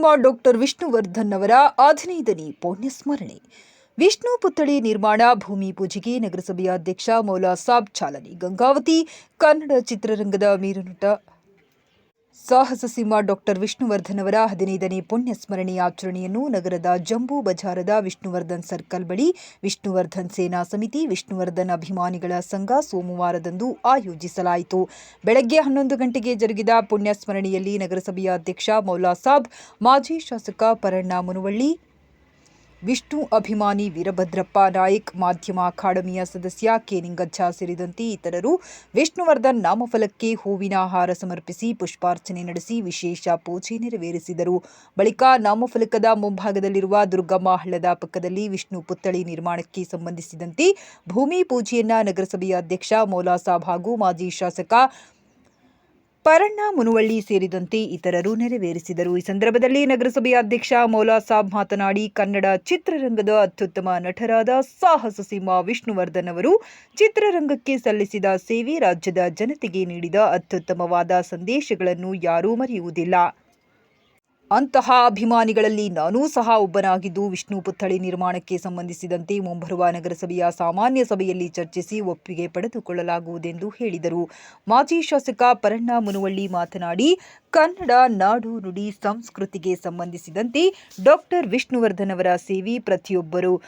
ಸಿಂಹ doctor Vishnuvardhan ಅವರ ಹದಿನೈದನೇ ಪುಣ್ಯಸ್ಮರಣೆ. ವಿಷ್ಣು ಪುತ್ಥಳಿ ನಿರ್ಮಾಣ, ಭೂಮಿ ಪೂಜೆಗೆ ನಗರಸಭೆಯ ಅಧ್ಯಕ್ಷ ಮೌಲಾ ಸಾಬ್ ಚಾಲನೆ. ಗಂಗಾವತಿ, ಕನ್ನಡ ಚಿತ್ರರಂಗದ ಮೀರನುಟ. ಸಾಹಸ ಸಿಂಹ ಡಾಕ್ಟರ್ ವಿಷ್ಣುವರ್ಧನ್ ಅವರ ಹದಿನೈದನೇ ಪುಣ್ಯ ಸ್ಮರಣೆ ಆಚರಣೆಯನ್ನು ನಗರದ ಜಂಬೂ ಬಜಾರದ ವಿಷ್ಣುವರ್ಧನ್ ಸರ್ಕಲ್ ಬಳಿ ವಿಷ್ಣುವರ್ಧನ್ ಸೇನಾ ಸಮಿತಿ, ವಿಷ್ಣುವರ್ಧನ್ ಅಭಿಮಾನಿಗಳ ಸಂಘ ಸೋಮವಾರದಂದು ಆಯೋಜಿಸಲಾಯಿತು. ಬೆಳಗ್ಗೆ ಹನ್ನೊಂದು ಗಂಟೆಗೆ ಜರುಗಿದ ಪುಣ್ಯ ಸ್ಮರಣೆಯಲ್ಲಿ ನಗರಸಭೆಯ ಅಧ್ಯಕ್ಷ ಮೌಲಾಸಾಬ್ ಮಾಜಿ ಶಾಸಕ ಪರಣ್ಣ ಮುನುವಳ್ಳಿ ವಿಷ್ಣು ಅಭಿಮಾನಿ ವೀರಭದ್ರಪ್ಪ ನಾಯಕ್, ಮಾಧ್ಯಮ ಅಕಾಡೆಮಿಯ ಸದಸ್ಯ ಕೆ ನಿಂಗಜ್ಜ ಸೇರಿದಂತೆ ಇತರರು ವಿಷ್ಣುವರ್ಧನ್ ನಾಮಫಲಕ್ಕೆ ಹೂವಿನ ಹಾರ ಸಮರ್ಪಿಸಿ ಪುಷ್ಪಾರ್ಚನೆ ನಡೆಸಿ ವಿಶೇಷ ಪೂಜೆ ನೆರವೇರಿಸಿದರು. ಬಳಿಕ ನಾಮಫಲಕದ ಮುಂಭಾಗದಲ್ಲಿರುವ ದುರ್ಗಮ್ಮ ಹಳ್ಳದ ಪಕ್ಕದಲ್ಲಿ ವಿಷ್ಣು ಪುತ್ಥಳಿ ನಿರ್ಮಾಣಕ್ಕೆ ಸಂಬಂಧಿಸಿದಂತೆ ಭೂಮಿ ಪೂಜೆಯನ್ನ ನಗರಸಭೆಯ ಅಧ್ಯಕ್ಷ, ಮೌಲಾಸಾಬ್ ಹಾಗೂ ಮಾಜಿ ಶಾಸಕ ಪರಣ್ಣ ಮುನುವಳ್ಳಿ ಸೇರಿದಂತೆ ಇತರರು ನೆರವೇರಿಸಿದರು. ಈ ಸಂದರ್ಭದಲ್ಲಿ ನಗರಸಭೆಯ ಅಧ್ಯಕ್ಷ ಮೌಲಾ ಸಾಬ್ ಮಾತನಾಡಿ, ಕನ್ನಡ ಚಿತ್ರರಂಗದ ಅತ್ಯುತ್ತಮ ನಟರಾದ ಸಾಹಸ ಸಿಂಹ ವಿಷ್ಣುವರ್ಧನ್ ಅವರು ಚಿತ್ರರಂಗಕ್ಕೆ ಸಲ್ಲಿಸಿದ ಸೇವೆ ರಾಜ್ಯದ ಜನತೆಗೆ ನೀಡಿದ ಅತ್ಯುತ್ತಮವಾದ ಸಂದೇಶಗಳನ್ನು ಯಾರೂ ಮರೆಯುವುದಿಲ್ಲ. ಅಂತಹ ಅಭಿಮಾನಿಗಳಲ್ಲಿ ನಾನೂ ಸಹ ಒಬ್ಬನಾಗಿದ್ದು. ವಿಷ್ಣು ಪುತ್ಥಳಿ ನಿರ್ಮಾಣಕ್ಕೆ ಸಂಬಂಧಿಸಿದಂತೆ ಮುಂಬರುವ ನಗರಸಭೆಯ ಸಾಮಾನ್ಯ ಸಭೆಯಲ್ಲಿ ಚರ್ಚಿಸಿ ಒಪ್ಪಿಗೆ ಪಡೆದುಕೊಳ್ಳಲಾಗುವುದೆಂದು ಹೇಳಿದರು. ಮಾಜಿ ಶಾಸಕ ಪರಣ್ಣ ಮುನವಳ್ಳಿ ಮಾತನಾಡಿ, ಕನ್ನಡ ನಾಡು ನುಡಿ ಸಂಸ್ಕೃತಿಗೆ ಸಂಬಂಧಿಸಿದಂತೆ ಡಾಕ್ಟರ್ ವಿಷ್ಣುವರ್ಧನ್ ಅವರ ಸೇವೆ ಪ್ರತಿಯೊಬ್ಬರು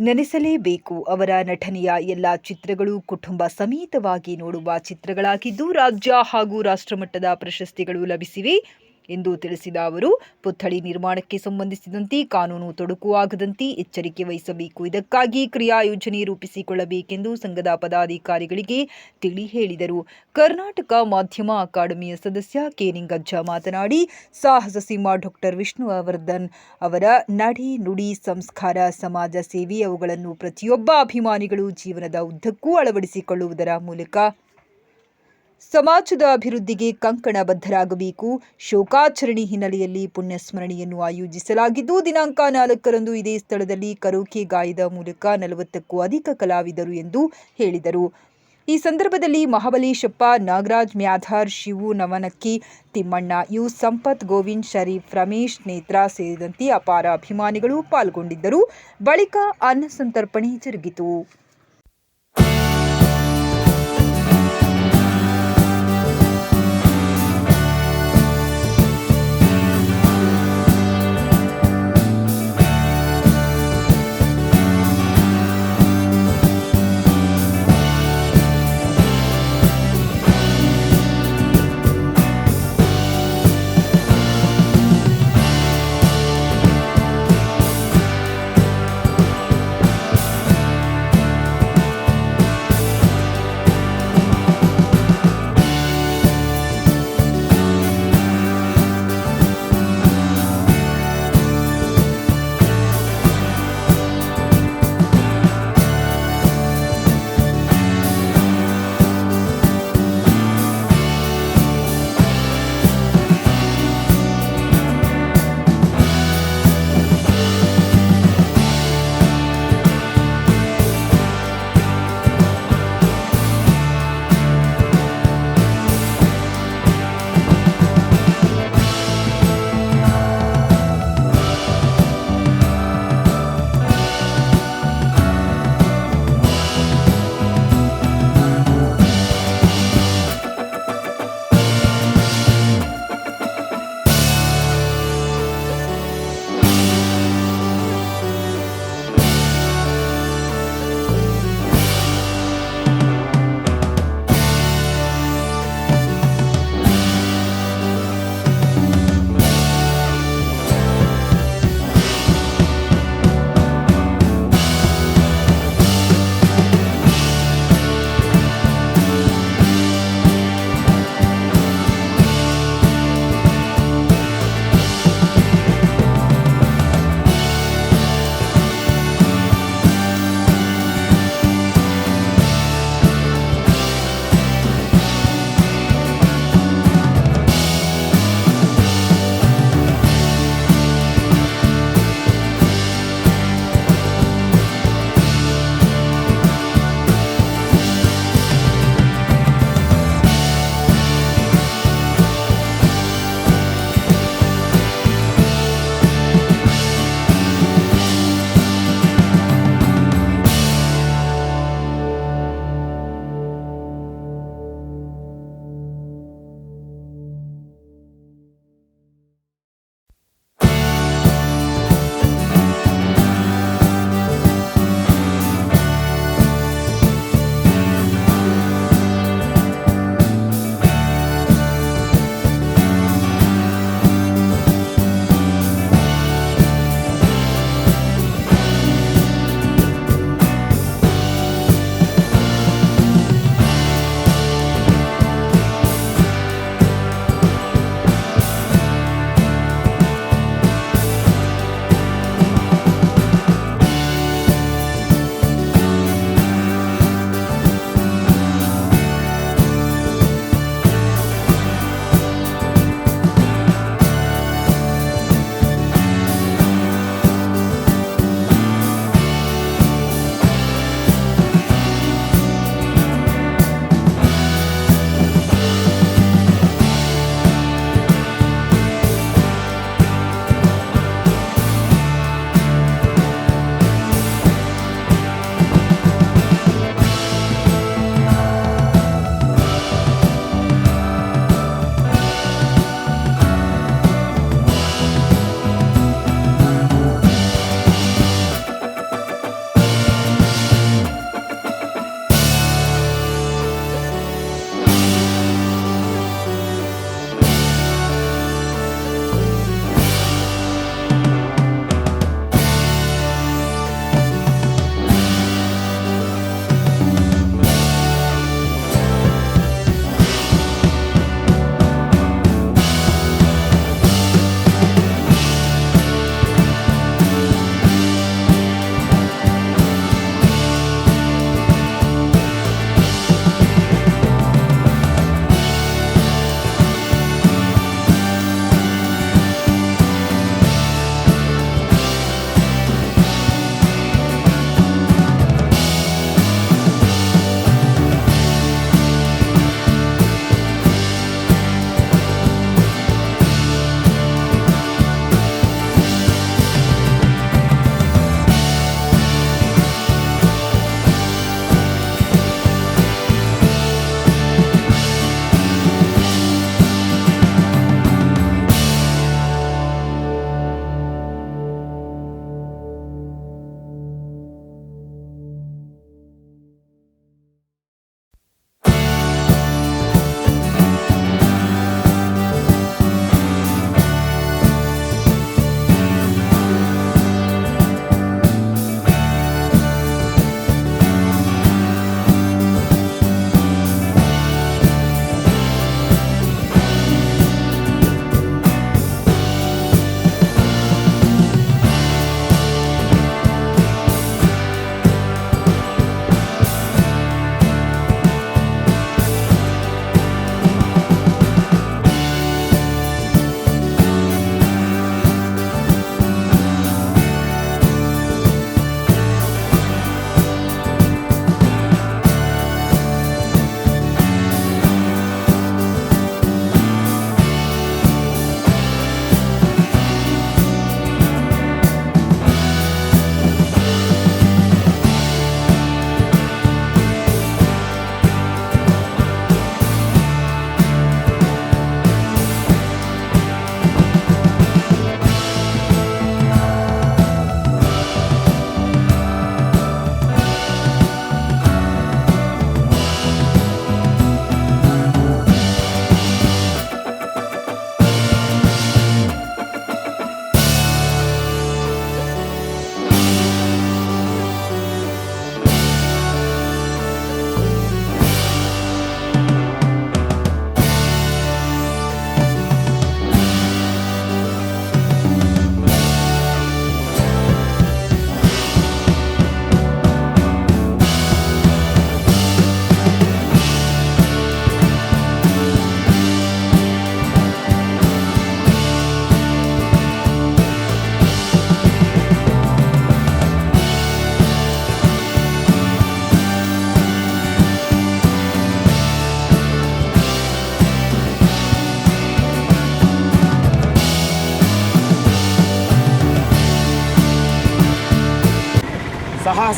ನೆನೆಸಲೇಬೇಕು. ಅವರ ನಟನೆಯ ಎಲ್ಲ ಚಿತ್ರಗಳು ಕುಟುಂಬ ಸಮೇತವಾಗಿ ನೋಡುವ ಚಿತ್ರಗಳಾಗಿದ್ದು, ರಾಜ್ಯ ಹಾಗೂ ರಾಷ್ಟ್ರಮಟ್ಟದ ಪ್ರಶಸ್ತಿಗಳು ಲಭಿಸಿವೆ. ಎಂದು ತಿಳಿಸಿದ ಅವರು, ಪುತ್ಥಳಿ ನಿರ್ಮಾಣಕ್ಕೆ ಸಂಬಂಧಿಸಿದಂತೆ ಕಾನೂನು ತೊಡಕು ಆಗದಂತೆ ಎಚ್ಚರಿಕೆ ವಹಿಸಬೇಕು. ಇದಕ್ಕಾಗಿ ಕ್ರಿಯಾ ಯೋಜನೆ ರೂಪಿಸಿಕೊಳ್ಳಬೇಕೆಂದು ಸಂಘದ ಪದಾಧಿಕಾರಿಗಳಿಗೆ ತಿಳಿ ಹೇಳಿದರು. ಕರ್ನಾಟಕ ಮಾಧ್ಯಮ ಅಕಾಡೆಮಿಯ ಸದಸ್ಯ ಕೆ. ನಿಂಗಜ್ಜ ಮಾತನಾಡಿ, ಸಾಹಸ ಸಿಂಹ ಡಾಕ್ಟರ್ ವಿಷ್ಣುವರ್ಧನ್ ಅವರ ನಡೆ ನುಡಿ ಸಂಸ್ಕಾರ, ಸಮಾಜ ಸೇವೆ, ಅವುಗಳನ್ನು ಪ್ರತಿಯೊಬ್ಬ ಅಭಿಮಾನಿಗಳು ಜೀವನದ ಉದ್ದಕ್ಕೂ ಅಳವಡಿಸಿಕೊಳ್ಳುವುದರ ಮೂಲಕ ಸಮಾಜದ ಅಭಿವೃದ್ಧಿಗೆ ಕಂಕಣ ಬದ್ಧರಾಗಬೇಕು. ಶೋಕಾಚರಣೆ ಹಿನ್ನೆಲೆಯಲ್ಲಿ ಪುಣ್ಯಸ್ಮರಣೆಯನ್ನು ಆಯೋಜಿಸಲಾಗಿದ್ದು, ದಿನಾಂಕ ನಾಲ್ಕರಂದು ಇದೇ ಸ್ಥಳದಲ್ಲಿ ಕರೋಕೆ ಗಾಯದ ಮೂಲಕ ನಲವತ್ತಕ್ಕೂ ಅಧಿಕ ಕಲಾವಿದರು ಎಂದು ಹೇಳಿದರು. ಈ ಸಂದರ್ಭದಲ್ಲಿ ಮಹಾಬಲೇಶಪ್ಪ, ನಾಗರಾಜ್ ಮ್ಯಾಧಾರ್, ಶಿವು ನವನಕ್ಕಿ, ತಿಮ್ಮಣ್ಣ, ಯು ಸಂಪತ್ ಗೋವಿಂದ್, ಶರೀಫ್ ರಮೇಶ್, ನೇತ್ರ ಸೇರಿದಂತೆ ಅಪಾರ ಅಭಿಮಾನಿಗಳು ಪಾಲ್ಗೊಂಡಿದ್ದರು. ಬಳಿಕ ಅನ್ನ ಸಂತರ್ಪಣೆ ಜರುಗಿತು.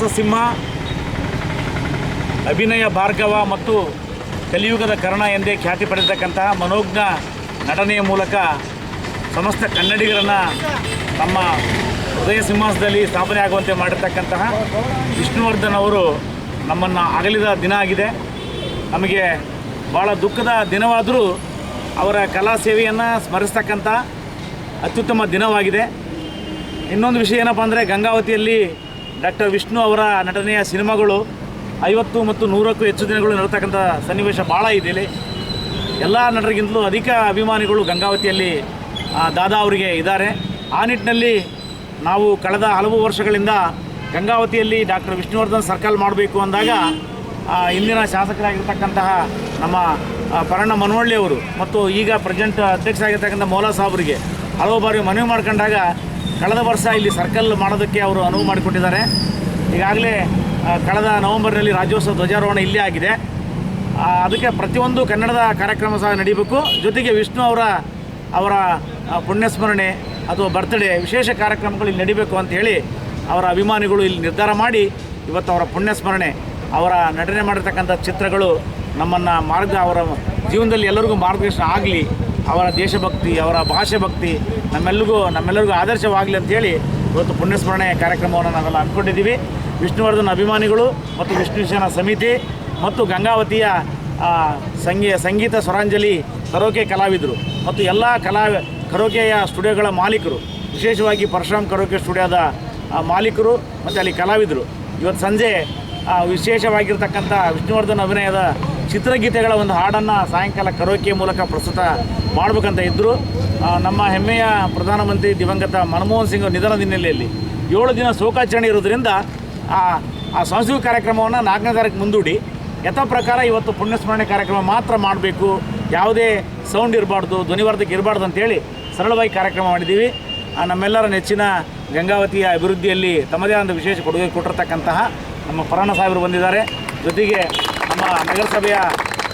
ಸಾಹಸ ಸಿಂಹ ಅಭಿನಯ ಭಾರ್ಗವ ಮತ್ತು ಕಲಿಯುಗದ ಕರ್ಣ ಎಂದೇ ಖ್ಯಾತಿ ಪಡೆದಿರ್ತಕ್ಕಂತಹ ಮನೋಜ್ಞ ನಟನೆಯ ಮೂಲಕ ಸಮಸ್ತ ಕನ್ನಡಿಗರನ್ನು ತಮ್ಮ ಹೃದಯ ಸಿಂಹಾಸದಲ್ಲಿ ಸ್ಥಾಪನೆ ಆಗುವಂತೆ ಮಾಡಿರ್ತಕ್ಕಂತಹ ವಿಷ್ಣುವರ್ಧನ್ ಅವರು ನಮ್ಮನ್ನು ಅಗಲಿದ ದಿನ ಆಗಿದೆ. ನಮಗೆ ಭಾಳ ದುಃಖದ ದಿನವಾದರೂ ಅವರ ಕಲಾ ಸೇವೆಯನ್ನು ಸ್ಮರಿಸ್ತಕ್ಕಂಥ ಅತ್ಯುತ್ತಮ ದಿನವಾಗಿದೆ. ಇನ್ನೊಂದು ವಿಷಯ ಏನಪ್ಪ ಅಂದರೆ ಗಂಗಾವತಿಯಲ್ಲಿ ಡಾಕ್ಟರ್ ವಿಷ್ಣು ಅವರ ನಟನೆಯ ಸಿನಿಮಾಗಳು ಐವತ್ತು ಮತ್ತು ನೂರಕ್ಕೂ ಹೆಚ್ಚು ದಿನಗಳು ನಡತಕ್ಕಂಥ ಸನ್ನಿವೇಶ ಭಾಳ ಇದೆ ಇಲ್ಲಿ. ಎಲ್ಲ ನಟರಿಗಿಂತಲೂ ಅಧಿಕ ಅಭಿಮಾನಿಗಳು ಗಂಗಾವತಿಯಲ್ಲಿ ದಾದಾ ಅವರಿಗೆ ಇದ್ದಾರೆ. ಆ ನಿಟ್ಟಿನಲ್ಲಿ ನಾವು ಕಳೆದ ಹಲವು ವರ್ಷಗಳಿಂದ ಗಂಗಾವತಿಯಲ್ಲಿ ಡಾಕ್ಟರ್ ವಿಷ್ಣುವರ್ಧನ್ ಸರ್ಕಲ್ ಮಾಡಬೇಕು ಅಂದಾಗ ಇಂದಿನ ಶಾಸಕರಾಗಿರ್ತಕ್ಕಂತಹ ನಮ್ಮ ಪರಣ್ಣ ಪರಣ ಮನವಳ್ಳಿ ಅವರು ಮತ್ತು ಈಗ ಪ್ರೆಸೆಂಟ್ ಅಧ್ಯಕ್ಷರಾಗಿರ್ತಕ್ಕಂಥ ಮೌಲಾ ಸಾಬ್ರಿಗೆ ಹಲವು ಬಾರಿ ಮನವಿ ಮಾಡ್ಕೊಂಡಾಗ ಕಳೆದ ವರ್ಷ ಇಲ್ಲಿ ಸರ್ಕಲ್ ಮಾಡೋದಕ್ಕೆ ಅವರು ಅನುವು ಮಾಡಿಕೊಟ್ಟಿದ್ದಾರೆ. ಈಗಾಗಲೇ ಕಳೆದ ನವೆಂಬರ್ನಲ್ಲಿ ರಾಜ್ಯೋತ್ಸವ ಧ್ವಜಾರೋಹಣ ಇಲ್ಲೇ ಆಗಿದೆ. ಅದಕ್ಕೆ ಪ್ರತಿಯೊಂದು ಕನ್ನಡದ ಕಾರ್ಯಕ್ರಮ ಸಹ ನಡೀಬೇಕು. ಜೊತೆಗೆ ವಿಷ್ಣು ಅವರ ಅವರ ಪುಣ್ಯಸ್ಮರಣೆ ಅಥವಾ ಬರ್ತ್ಡೇ ವಿಶೇಷ ಕಾರ್ಯಕ್ರಮಗಳು ಇಲ್ಲಿ ನಡೀಬೇಕು ಅಂತ ಹೇಳಿ ಅವರ ಅಭಿಮಾನಿಗಳು ಇಲ್ಲಿ ನಿರ್ಧಾರ ಮಾಡಿ ಇವತ್ತು ಅವರ ಪುಣ್ಯಸ್ಮರಣೆ, ಅವರ ನಟನೆ ಮಾಡಿರ್ತಕ್ಕಂಥ ಚಿತ್ರಗಳು ನಮ್ಮನ್ನು ಮಾರ್ಗ, ಅವರ ಜೀವನದಲ್ಲಿ ಎಲ್ಲರಿಗೂ ಮಾರ್ಗದರ್ಶನ ಆಗಲಿ ಅವರ ದೇಶಭಕ್ತಿ, ಅವರ ಭಾಷೆ ಭಕ್ತಿ ನಮ್ಮೆಲ್ಲರಿಗೂ ನಮ್ಮೆಲ್ಲರಿಗೂ ಆದರ್ಶವಾಗಲಿ ಅಂತೇಳಿ ಇವತ್ತು ಪುಣ್ಯಸ್ಮರಣೆ ಕಾರ್ಯಕ್ರಮವನ್ನು ನಾವೆಲ್ಲ ಅಂದ್ಕೊಂಡಿದ್ದೀವಿ ವಿಷ್ಣುವರ್ಧನ್ ಅಭಿಮಾನಿಗಳು ಮತ್ತು ವಿಷ್ಣು ಸೇನಾ ಸಮಿತಿ ಮತ್ತು ಗಂಗಾವತಿಯ ಸಂಗೀ, ಸಂಗೀತ ಸ್ವರಾಂಜಲಿ ಕರೋಕೆ ಕಲಾವಿದರು ಮತ್ತು ಎಲ್ಲ ಕಲಾ, ಕರೋಕೆಯ ಸ್ಟುಡಿಯೋಗಳ ಮಾಲೀಕರು, ವಿಶೇಷವಾಗಿ ಪರಶುರಾಮ್ ಕರೋಕೆ ಸ್ಟುಡಿಯೋದ ಮಾಲೀಕರು ಮತ್ತು ಅಲ್ಲಿ ಕಲಾವಿದರು. ಇವತ್ತು ಸಂಜೆ ವಿಶೇಷವಾಗಿರ್ತಕ್ಕಂಥ ವಿಷ್ಣುವರ್ಧನ್ ಅಭಿನಯದ ಚಿತ್ರಗೀತೆಗಳ ಒಂದು ಹಾಡನ್ನು ಸಾಯಂಕಾಲ ಕರೋಕೆ ಮೂಲಕ ಪ್ರಸ್ತುತ ಮಾಡಬೇಕಂತ ಇದ್ದರು ನಮ್ಮ ಹೆಮ್ಮೆಯ ಪ್ರಧಾನಮಂತ್ರಿ ದಿವಂಗತ ಮನಮೋಹನ್ ಸಿಂಗ್ ನಿಧನದ ಹಿನ್ನೆಲೆಯಲ್ಲಿ ಏಳು ದಿನ ಶೋಕಾಚರಣೆ ಇರೋದ್ರಿಂದ ಆ ಆ ಸಾಂಸ್ಕೃತಿಕ ಕಾರ್ಯಕ್ರಮವನ್ನು ನಾಲ್ಕನೇ ತಾರೀಕು ಮುಂದೂಡಿ ಯಥ ಪ್ರಕಾರ ಇವತ್ತು ಪುಣ್ಯಸ್ಮರಣೆ ಕಾರ್ಯಕ್ರಮ ಮಾತ್ರ ಮಾಡಬೇಕು. ಯಾವುದೇ ಸೌಂಡ್ ಇರಬಾರ್ದು ಧ್ವನಿವರ್ಧಕ ಇರಬಾರ್ದು ಅಂತೇಳಿ ಸರಳವಾಗಿ ಕಾರ್ಯಕ್ರಮ ಮಾಡಿದ್ದೀವಿ. ನಮ್ಮೆಲ್ಲರ ನೆಚ್ಚಿನ ಗಂಗಾವತಿಯ ಅಭಿವೃದ್ಧಿಯಲ್ಲಿ ತಮ್ಮದೇ ಆದ ವಿಶೇಷ ಕೊಡುಗೆ ಕೊಟ್ಟಿರ್ತಕ್ಕಂತಹ ನಮ್ಮ ಪರಾಣ ಸಾಹೇಬರು ಬಂದಿದ್ದಾರೆ. ಜೊತೆಗೆ ನಮ್ಮ ನಗರಸಭೆಯ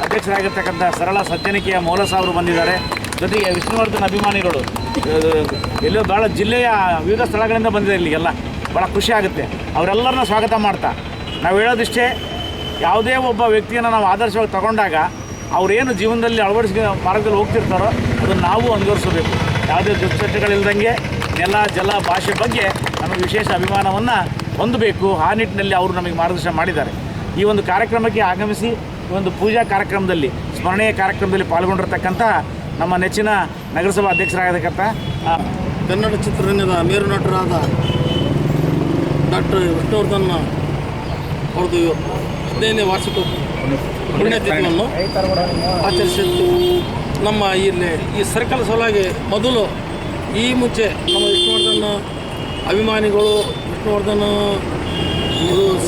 ಅಧ್ಯಕ್ಷರಾಗಿರ್ತಕ್ಕಂಥ ಸರಳ ಸಜ್ಜನಿಕೆಯ ಮೌಲ ಅವರು ಬಂದಿದ್ದಾರೆ. ಜೊತೆಗೆ ವಿಷ್ಣುವರ್ಧನ್ ಅಭಿಮಾನಿಗಳು ಎಲ್ಲೋ ಭಾಳ ಜಿಲ್ಲೆಯ ವಿವಿಧ ಸ್ಥಳಗಳಿಂದ ಬಂದಿದೆ ಇಲ್ಲಿಗೆಲ್ಲ. ಭಾಳ ಖುಷಿ ಆಗುತ್ತೆ. ಅವರೆಲ್ಲರನ್ನ ಸ್ವಾಗತ ಮಾಡ್ತಾ. ನಾವು ಹೇಳೋದಿಷ್ಟೇ, ಯಾವುದೇ ಒಬ್ಬ ವ್ಯಕ್ತಿಯನ್ನು ನಾವು ಆದರ್ಶವಾಗಿ ತಗೊಂಡಾಗ ಅವರೇನು ಜೀವನದಲ್ಲಿ ಅಳವಡಿಸಿ ಮಾರ್ಗದಲ್ಲಿ ಹೋಗ್ತಿರ್ತಾರೋ ಅದನ್ನು ನಾವು ಅನುಸರಿಸಬೇಕು ಯಾವುದೇ ದುಶ್ಚಟಗಳಿಲ್ದಂಗೆ, ನೆಲ, ಜಲ, ಭಾಷೆ ಬಗ್ಗೆ ನಮಗೆ ವಿಶೇಷ ಅಭಿಮಾನವನ್ನು ಹೊಂದಬೇಕು. ಆ ನಿಟ್ಟಿನಲ್ಲಿ ಅವರು ನಮಗೆ ಮಾರ್ಗದರ್ಶನ ಮಾಡಿದ್ದಾರೆ. ಈ ಒಂದು ಕಾರ್ಯಕ್ರಮಕ್ಕೆ ಆಗಮಿಸಿ ಒಂದು ಪೂಜಾ ಕಾರ್ಯಕ್ರಮದಲ್ಲಿ, ಸ್ಮರಣೀಯ ಕಾರ್ಯಕ್ರಮದಲ್ಲಿ ಪಾಲ್ಗೊಂಡಿರ್ತಕ್ಕಂಥ ನಮ್ಮ ನೆಚ್ಚಿನ ನಗರಸಭಾ ಅಧ್ಯಕ್ಷರಾಗತಕ್ಕಂಥ ಕನ್ನಡ ಚಿತ್ರರಂಗದ ಮೇರು ನಟರಾದ ಡಾಕ್ಟರ್ ವಿಷ್ಣುವರ್ಧನ್ ಅವ್ರದ್ದು ಹದಿನೈದನೇ ವಾರ್ಷಿಕ ಪುಣ್ಯತಿಥಿಯನ್ನು ಆಚರಿಸಿದ್ದು ನಮ್ಮ ಇಲ್ಲಿ ಈ ಸರ್ಕಲ್ ಸಲುವಾಗಿ ಮೊದಲು ಈ ಮುಂಚೆ ನಮ್ಮ ವಿಷ್ಣುವರ್ಧನ್ ಅಭಿಮಾನಿಗಳು, ವಿಷ್ಣುವರ್ಧನ್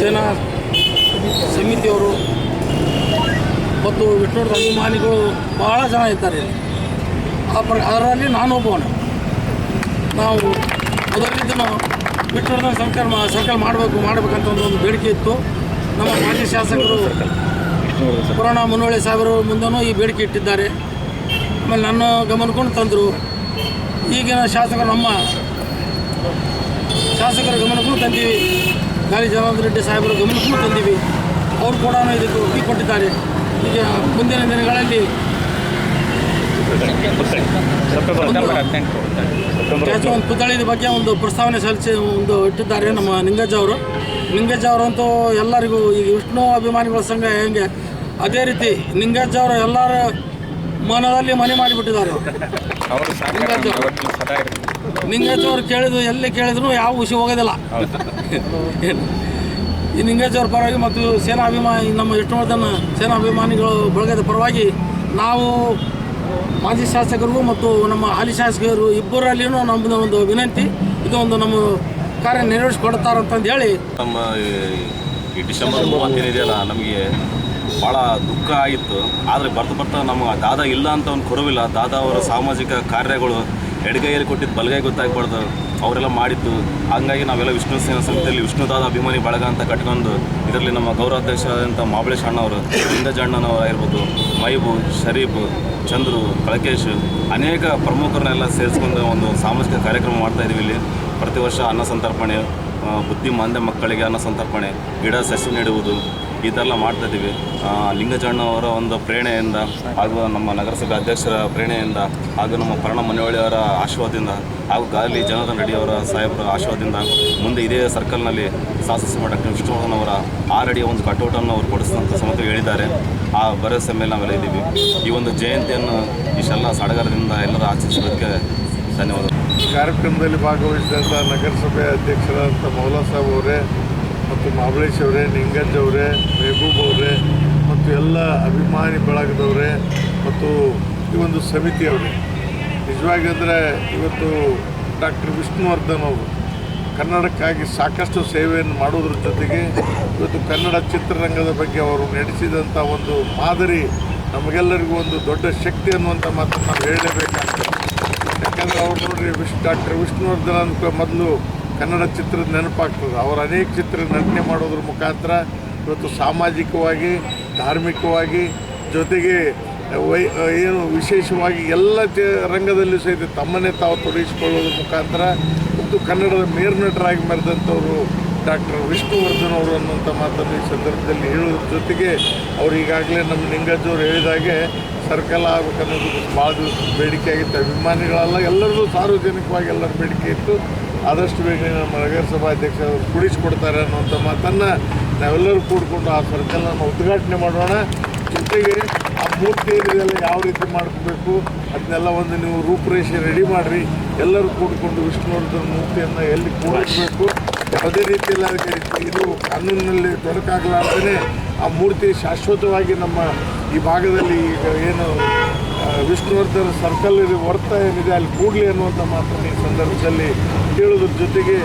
ಸೇನಾ ಸಮಿತಿಯವರು ಮತ್ತು ವಿಷ್ಣುವರ್ಧನ್ ಅಭಿಮಾನಿಗಳು ಭಾಳ ಜನ ಇದ್ದಾರೆ ಆ ಪ್ರ ಅದರಲ್ಲಿ ನಾನೊಬ್ಬವನು ನಾವು ಮೊದಲನೇ ದಿನ ಸರ್ಕಲ್ ಸರ್ಕಾರ ಸರ್ಕಲ್ ಮಾಡಬೇಕು, ಮಾಡಬೇಕಂತ ಒಂದು ಒಂದು ಬೇಡಿಕೆ ಇತ್ತು. ನಮ್ಮ ಮಾಜಿ ಶಾಸಕರು ಪುರಾಣ ಮುನ್ನೋಳಿ ಸಾಹೇಬರು ಮುಂದೂ ಈ ಬೇಡಿಕೆ ಇಟ್ಟಿದ್ದಾರೆ. ಆಮೇಲೆ ನನ್ನ ಗಮನಕೊಂಡು ತಂದರು. ಈಗಿನ ಶಾಸಕರು ನಮ್ಮ ಶಾಸಕರ ಗಮನಕ್ಕೂ ತಂದೀವಿ. ಗಾಲಿ ಜನಾರ್ದನ ರೆಡ್ಡಿ ಸಾಹೇಬರು ಗಮನಕ್ಕೂ ತಂದೀವಿ. ಅವರು ಕೂಡ ಇದಕ್ಕೆ ಒಪ್ಪಿಗೆ ಕೊಟ್ಟಿದ್ದಾರೆ ಈಗ ಮುಂದಿನ ದಿನಗಳಲ್ಲಿ ಒಂದು ಪುತ್ಥಳಿದ ಬಗ್ಗೆ ಒಂದು ಪ್ರಸ್ತಾವನೆ ಸಲ್ಲಿಸಿ ಒಂದು ಇಟ್ಟಿದ್ದಾರೆ ನಮ್ಮ ನಿಂಗಜ್ಜ ಅವರು. ನಿಂಗಜ್ಜ ಅವರಂತೂ ಎಲ್ಲರಿಗೂ ಈಗ ವಿಷ್ಣು ಅಭಿಮಾನಿಗಳ ಸಂಘ ಹೆಂಗೆ? ಅದೇ ರೀತಿ ನಿಂಗಜ್ಜ ಅವರು ಎಲ್ಲರ ಮನದಲ್ಲಿ ಮನೆ ಮಾಡಿಬಿಟ್ಟಿದ್ದಾರೆ. ಅವರು. ನಿಂಗಜ್ಜ ಅವರು ಕೇಳಿದ್ರು, ಎಲ್ಲಿ ಕೇಳಿದ್ರು ಯಾವ ಖುಷಿ ಹೋಗೋದಿಲ್ಲ. ಈ ನಿಂಗಜ್ಜ ಪರವಾಗಿ ಮತ್ತು ಸೇನಾ ಅಭಿಮಾನಿ ನಮ್ಮ ವಿಷ್ಣುವರ್ಧನ್ ಸೇನಾ ಅಭಿಮಾನಿಗಳು ಬಳಗದ ಪರವಾಗಿ ನಾವು ಮಾಜಿ ಶಾಸಕರು ಮತ್ತು ನಮ್ಮ ಹಾಲಿ ಶಾಸಕರು ಇಬ್ಬರಲ್ಲಿಯೂ ನಮ್ಮದು ಒಂದು ವಿನಂತಿ, ಇದು ಒಂದು ನಮ್ಮ ಕಾರ್ಯ ನಿರ್ವಹಿಸಿಕೊಡ್ತಾರಂತಂದು ಹೇಳಿ. ನಮ್ಮ ಈ- ಡಿಸೆಂಬರ್ ಮೂವತ್ತೇನು ಇದೆಯಲ್ಲ, ನಮಗೆ ಭಾಳ ದುಃಖ ಆಗಿತ್ತು. ಆದರೆ ಬರ್ತಾ ಬರ್ತಾ ನಮಗೆ ದಾದಾ ಇಲ್ಲ ಅಂತ ಒಂದು ಕೊರವಿಲ್ಲ ದಾದಾ ಅವರ ಸಾಮಾಜಿಕ ಕಾರ್ಯಗಳು ಎಡಗೈಯಲ್ಲಿ ಕೊಟ್ಟಿದ್ದು ಬಲಗೈ ಗೊತ್ತಾಗ್ಬಾರ್ದು. ಅವರೆಲ್ಲ ಮಾಡಿದ್ದು. ಹಾಗಾಗಿ ನಾವೆಲ್ಲ ವಿಷ್ಣು ಸೇನಾ ಸಮಿತಿಯಲ್ಲಿ ವಿಷ್ಣುದಾದ ಅಭಿಮಾನಿ ಬಳಗ ಅಂತ ಕಟ್ಕೊಂಡು ಇದರಲ್ಲಿ ನಮ್ಮ ಗೌರವಾಧ್ಯಕ್ಷರಾದಂಥ ಮಾಬಳೇಶ್ ಅಣ್ಣವರು ಲಿಂಗಜ ಅಣ್ಣನವರು ಆಗಿರ್ಬೋದು ಮೈಬು ಶರೀಫ್ ಚಂದ್ರು, ಕಳಕೇಶ್ ಅನೇಕ ಪ್ರಮುಖರನ್ನೆಲ್ಲ ಸೇರಿಸ್ಕೊಂಡು ಒಂದು ಸಾಮಾಜಿಕ ಕಾರ್ಯಕ್ರಮ ಮಾಡ್ತಾ ಇದ್ದೀವಿ ಇಲ್ಲಿ. ಪ್ರತಿ ವರ್ಷ ಅನ್ನ ಸಂತರ್ಪಣೆ ಬುದ್ಧಿಮಾಂದ್ಯ ಮಕ್ಕಳಿಗೆ ಅನ್ನ ಸಂತರ್ಪಣೆ, ಗಿಡ ಸಸಿ ನೆಡುವುದು ಈ ಥರ ಮಾಡ್ತಾ ಇದ್ದೀವಿ. ಅವರ ಒಂದು ಪ್ರೇರಣೆಯಿಂದ ಹಾಗೂ ನಮ್ಮ ನಗರಸಭೆ ಅಧ್ಯಕ್ಷರ ಪ್ರೇರಣೆಯಿಂದ ಹಾಗೂ ನಮ್ಮ ಪರ್ಣ ಮನೆಯೊಳೆಯವರ ಆಶೀರ್ವಾದದಿಂದ ಹಾಗೂ ಗಾಲಿ ಜನಾರ್ದನ್ ರೆಡ್ಡಿ ಅವರ ಸಾಹೇಬರ ಆಶೀರ್ವಾದದಿಂದ ಮುಂದೆ ಇದೇ ಸರ್ಕಲ್ನಲ್ಲಿ ಶಾಸಕ ಡಾಕ್ಟರ್ ವಿಷ್ಣುವರ್ಧನ್ ಅವರ ಆರಡಿಯ ಒಂದು ಕಟೌಟನ್ನು ಅವರು ಕೊಡಿಸಿದಂಥ ಸಮಸ್ಯೆ ಹೇಳಿದ್ದಾರೆ. ಆ ಭರವಸೆ ಮೇಲೆ ನಾವೆಲ್ಲ ಇದ್ದೀವಿ. ಈ ಒಂದು ಜಯಂತಿಯನ್ನು ಇಷ್ಟೆಲ್ಲ ಸಡಗರದಿಂದ ಎಲ್ಲರೂ ಆಚರಿಸೋದಕ್ಕೆ ಧನ್ಯವಾದ ಕಾರ್ಯಕ್ರಮದಲ್ಲಿ ಭಾಗವಹಿಸಿದಂಥ ನಗರಸಭೆ ಅಧ್ಯಕ್ಷರಾದಂಥ ಮೌಲಾ ಸಾಹೇಬ್ ಅವರೇ ಮತ್ತು ಮಹಾಬಳೇಶ್ ಅವರೇ, ನಿಂಗಜ್ ಅವರೇ, ಮೆಹಬೂಬ್ ಅವರೇ, ಮತ್ತು ಎಲ್ಲ ಅಭಿಮಾನಿ ಬಳಗದವರೇ, ಮತ್ತು ಈ ಒಂದು ಸಮಿತಿಯವರೇ ನಿಜವಾಗಿ ಅಂದರೆ ಇವತ್ತು ಡಾಕ್ಟರ್ ವಿಷ್ಣುವರ್ಧನ್ ಅವರು ಕನ್ನಡಕ್ಕಾಗಿ ಸಾಕಷ್ಟು ಸೇವೆಯನ್ನು ಮಾಡೋದ್ರ ಜೊತೆಗೆ ಇವತ್ತು ಕನ್ನಡ ಚಿತ್ರರಂಗದ ಬಗ್ಗೆ ಅವರು ನಡೆಸಿದಂಥ ಒಂದು ಮಾದರಿ ನಮಗೆಲ್ಲರಿಗೂ ಒಂದು ದೊಡ್ಡ ಶಕ್ತಿ ಅನ್ನುವಂಥ ಮಾತನ್ನು ನಾವು ಹೇಳಲೇಬೇಕಾಗ್ತದೆ. ಯಾಕಂದರೆ ಅವ್ರು ನೋಡ್ರಿ ವಿಶ್ ಡಾಕ್ಟರ್ ವಿಷ್ಣುವರ್ಧನ್ ಅಂತ ಮೊದಲು ಕನ್ನಡ ಚಿತ್ರದ ನೆನಪಾಗ್ತದೆ. ಅವರು ಅನೇಕ ಚಿತ್ರ ನಟನೆ ಮಾಡೋದ್ರ ಮುಖಾಂತರ ಇವತ್ತು ಸಾಮಾಜಿಕವಾಗಿ, ಧಾರ್ಮಿಕವಾಗಿ, ಜೊತೆಗೆ ವೈ, ಏನು ವಿಶೇಷವಾಗಿ ಎಲ್ಲ ರಂಗದಲ್ಲಿ ಸಹಿತ ತಮ್ಮನ್ನೇ ತಾವು ತೊಡಗಿಸಿಕೊಳ್ಳೋದ್ರ ಮುಖಾಂತರ ಮತ್ತು ಕನ್ನಡದ ಮೇರ್ನಟರಾಗಿ ಮೆರೆದಂಥವರು ಡಾಕ್ಟರ್ ವಿಷ್ಣುವರ್ಧನ್ ಅವರು ಅನ್ನುವಂಥ ಮಾತನ್ನು ಈ ಸಂದರ್ಭದಲ್ಲಿ ಹೇಳೋದ್ರ ಜೊತೆಗೆ ಅವ್ರು ಈಗಾಗಲೇ ನಮ್ಮ ನಿಂಗಜ್ಜವ್ರು ಹೇಳಿದಾಗೆ ಸರ್ಕಲ್ ಆಗಬೇಕನ್ನೋದು ಭಾಳ ದಿವಸ ಬೇಡಿಕೆ ಆಗಿತ್ತು. ಅಭಿಮಾನಿಗಳಲ್ಲ ಎಲ್ಲರಿಗೂ ಸಾರ್ವಜನಿಕವಾಗಿ ಎಲ್ಲರ ಬೇಡಿಕೆ ಇತ್ತು. ಆದಷ್ಟು ಬೇಗ ನಮ್ಮ ನಗರಸಭಾ ಅಧ್ಯಕ್ಷರು ಕುಡಿಸ್ಕೊಡ್ತಾರೆ ಅನ್ನುವಂಥ ಮಾತನ್ನು ನಾವೆಲ್ಲರೂ ಕೂಡಿಕೊಂಡು ಆ ಸರ್ಕಲನ್ನು ಉದ್ಘಾಟನೆ ಮಾಡೋಣ. ಜೊತೆಗೆ ಆ ಮೂರ್ತಿ ಏನಿದೆಯಲ್ಲ ಯಾವ ರೀತಿ ಮಾಡ್ಕೋಬೇಕು, ಅದನ್ನೆಲ್ಲ ಒಂದು ನೀವು ರೂಪುರೇಷೆ ರೆಡಿ ಮಾಡಿರಿ. ಎಲ್ಲರೂ ಕೂಡಿಕೊಂಡು ವಿಷ್ಣುವರ್ಧನ್ ಮೂರ್ತಿಯನ್ನು ಎಲ್ಲಿ ಕೂಡಿಸ್ಬೇಕು, ಯಾವುದೇ ರೀತಿಯಲ್ಲಿ ಅದಕ್ಕೆ ಇದು ಕಾನೂನಿನಲ್ಲಿ ತೊಡಕಾಗಲಾರ್ದೇ ಆ ಮೂರ್ತಿ ಶಾಶ್ವತವಾಗಿ ನಮ್ಮ ಈ ಭಾಗದಲ್ಲಿ ಈಗ ಏನು ವಿಷ್ಣುವರ್ಧನ ಸರ್ಕಲ್ ಇದು ಏನಿದೆ, ಅಲ್ಲಿ ಕೂಡಲಿ ಅನ್ನುವಂಥ ಮಾತನ್ನು ಈ ಸಂದರ್ಭದಲ್ಲಿ ಹೇಳೋದ್ರ ಜೊತೆಗೆ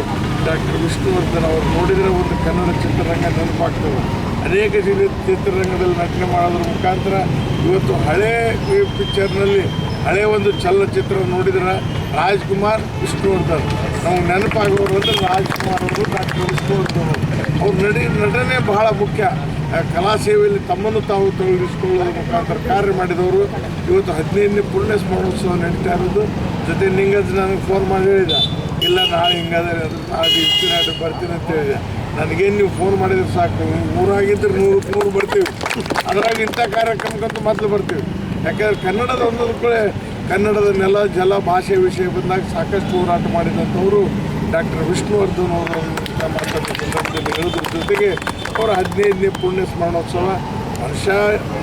ಡಾಕ್ಟರ್ ವಿಷ್ಣುವರ್ಧನ್ ಅವರು ನೋಡಿದರೆ ಒಂದು ಕನ್ನಡ ಚಿತ್ರರಂಗ ನೆನಪಾಗ್ತದೆ. ಅನೇಕ ಜಿಲ್ಲೆ ಚಿತ್ರರಂಗದಲ್ಲಿ ನಟನೆ ಮಾಡೋದ್ರ ಮುಖಾಂತರ ಇವತ್ತು ಹಳೇ ಪಿಕ್ಚರ್ನಲ್ಲಿ ಹಳೆ ಒಂದು ಚಲನಚಿತ್ರ ನೋಡಿದ್ರೆ ರಾಜ್ಕುಮಾರ್ ವಿಷ್ಣುವರ್ಧನ್. ನಮಗೆ ನೆನಪಾಗೋರು ಅಂದರೆ ರಾಜ್ಕುಮಾರ್ ಅವರು, ಡಾಕ್ಟರ್ ವಿಷ್ಣುವರ್ಧನ್ ಅವರು. ಅವ್ರ ನಡಿ ನಟನೆ ಬಹಳ ಮುಖ್ಯ. ಕಲಾ ಸೇವೆಯಲ್ಲಿ ತಮ್ಮನ್ನು ತಾವು ತೊಡಗಿಸಿಕೊಳ್ಳೋದ್ರ ಮುಖಾಂತರ ಕಾರ್ಯ ಮಾಡಿದವರು ಇವತ್ತು ಹದಿನೈದನೇ ಪುಣ್ಯ ಸ್ಮರಣೋತ್ಸವ ನಡೀತಾ ಇರೋದು. ಜೊತೆ ನಿಂಗಜ್ ನನಗೆ ಫೋನ್ ಮಾಡಿ ಹೇಳಿದ. ಇಲ್ಲ ನಾಳೆ ಹಿಂಗಾದ್ರೆ ಅದು ನಾಳೆ ಇರ್ತೀನಿ, ಅದು ಬರ್ತೀನಿ ಅಂತ ಹೇಳಿದೆ ನನಗೇನು ನೀವು ಫೋನ್ ಮಾಡಿದ್ರೆ ಸಾಕು. ಊರಾಗಿದ್ದರೆ ನೂರು ನೂರು ಬರ್ತೀವಿ. ಅದ್ರಾಗ ಇಂಥ ಕಾರ್ಯಕ್ರಮಕ್ಕಂತೂ ಮೊದಲು ಬರ್ತೀವಿ. ಯಾಕಂದ್ರೆ ಕನ್ನಡದ ಒಂದೊಂದು ಕೂಡ ಕನ್ನಡದ ನೆಲ, ಜಲ, ಭಾಷೆ ವಿಷಯ ಬಂದಾಗ ಸಾಕಷ್ಟು ಹೋರಾಟ ಮಾಡಿದಂಥವರು ಡಾಕ್ಟರ್ ವಿಷ್ಣುವರ್ಧನ್ ಅವರು ಸಂದರ್ಭದಲ್ಲಿ ಹೇಳೋದ್ರ. ಜೊತೆಗೆ ಅವರ ಹದಿನೈದನೇ ಪುಣ್ಯ ಸ್ಮರಣೋತ್ಸವ ವರ್ಷ,